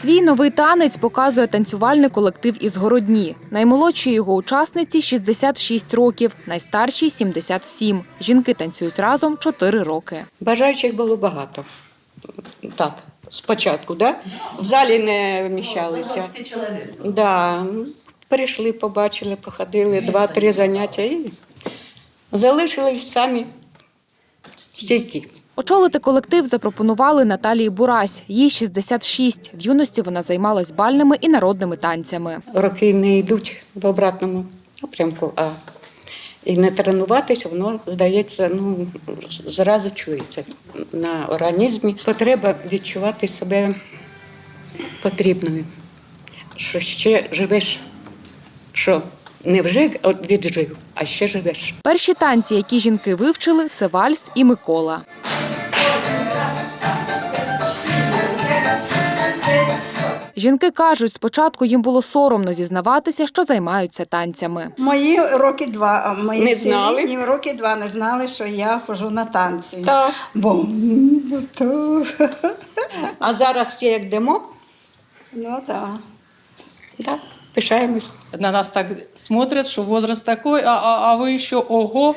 Свій новий танець показує танцювальний колектив із Городні. Наймолодшій його учасниці 66 років, найстаршій 77. Жінки танцюють разом 4 роки. Бажаючих було багато. Так, спочатку, да? В залі не вміщалися. Да. Прийшли, побачили, походили, два-три заняття і залишились самі стійкі. Очолити колектив запропонували Наталії Бурась. Їй 66. В юності вона займалась бальними і народними танцями. Роки не йдуть в обратному напрямку, а і не тренуватися, воно здається, ну зразу чується на організмі. Потреба відчувати себе потрібною, що ще живеш, що не вже віджив, а ще живеш. Перші танці, які жінки вивчили, це вальс і Микола. Жінки кажуть, спочатку їм було соромно зізнаватися, що займаються танцями. Мої роки два, мої Не знали? ні, роки два не знали, що я ходжу на танці. Так. Бо то А зараз ще як йдемо, ну так. да, пишаємось. На нас так смотрят, что возраст такой, а, а, а вы еще ого.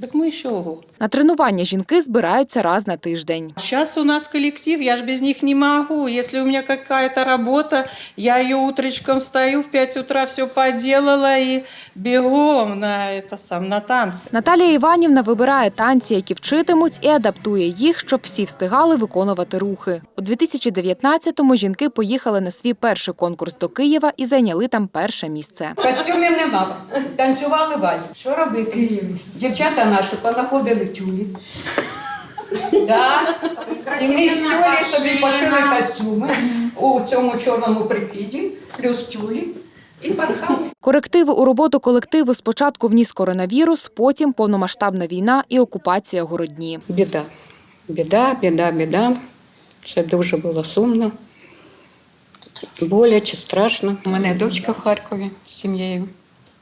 Так мы еще ого. На тренування жінки збираються раз на тиждень. Сейчас у нас коллектив, я ж без них не могу. Если у меня какая-то работа, я ее утречком встаю в 5 утра, все поделала и бегом на это сам на танцы. Наталія Іванівна вибирає танці, які вчитимуть, і адаптує їх, щоб всі встигали виконувати рухи. У 2019-му жінки поїхали на свій перший конкурс до Києва і зайняли там перше місце. Костюмів нема. Танцювали вальс. Що робити? Дівчата наші понаходили тюлі. Да. І ми з тюлі собі пошили костюми у цьому чорному прикиді, плюс тюлі і. Корективи у роботу колективу спочатку вніс коронавірус, потім повномасштабна війна і окупація Городні. Біда. Біда, біда, біда. Це дуже було сумно. Боляче, страшно. У мене дочка в Харкові з сім'єю.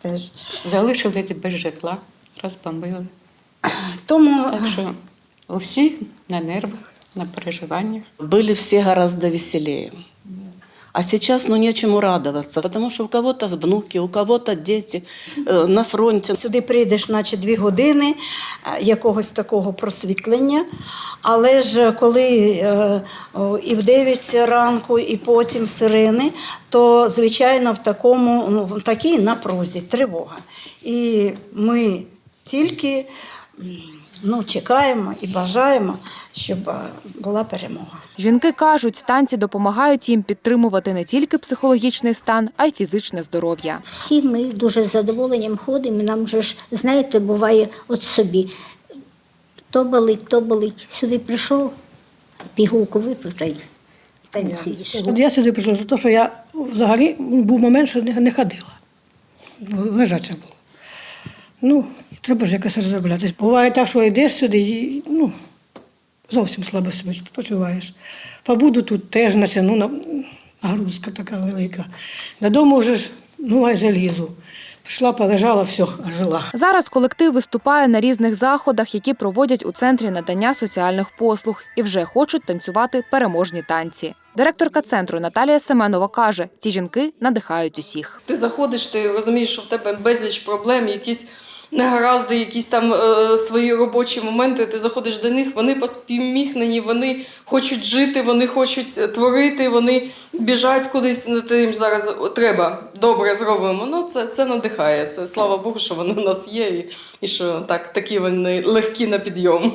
Теж залишились без житла, розбомбили. Тому Так що усі на нервах, на переживаннях. Были все гораздо веселее. А сейчас, ну, нечему радоваться, потому что у кого-то внуки, у кого-то дети э, на фронте. сюди прийдеш, наче дві години е, якогось такого просвітлення. Але ж коли е, о, і в 9 ранку, і потім сирени, то звичайно в такому ну, в такій напрузі, тривога. І ми тільки ну, чекаємо і бажаємо, щоб е, була перемога. Жінки кажуть, танці допомагають їм підтримувати не тільки психологічний стан, а й фізичне здоров'я. Всі ми дуже з задоволенням ходимо. і Нам вже ж, знаєте, буває от собі. То болить, то болить. Сюди прийшов, пігулку випив та й танцюєш. От я сюди прийшла за те, що я взагалі був момент, що не, ходила. Лежача була. Ну, треба ж якось розроблятись. Буває так, що йдеш сюди і ну, зовсім слабо себе почуваєш. Побуду тут теж, наче ну, на- нагрузка така велика. Додому вже ж ну, майже лізу. Пішла, полежала, все, жила. Зараз колектив виступає на різних заходах, які проводять у центрі надання соціальних послуг, і вже хочуть танцювати переможні танці. Директорка центру Наталія Семенова каже: ці жінки надихають усіх. Ти заходиш, ти розумієш, що в тебе безліч проблем, якісь негаразди, якісь там е, свої робочі моменти. Ти заходиш до них, вони поспіміхнені, вони хочуть жити, вони хочуть е, творити, вони біжать кудись. Ну, ти їм зараз треба, добре зробимо. Ну, це, це надихає. Це слава Богу, що вони у нас є, і, і що так, такі вони легкі на підйом.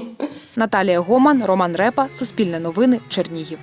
Наталія Гоман, Роман Репа, Суспільне новини, Чернігів.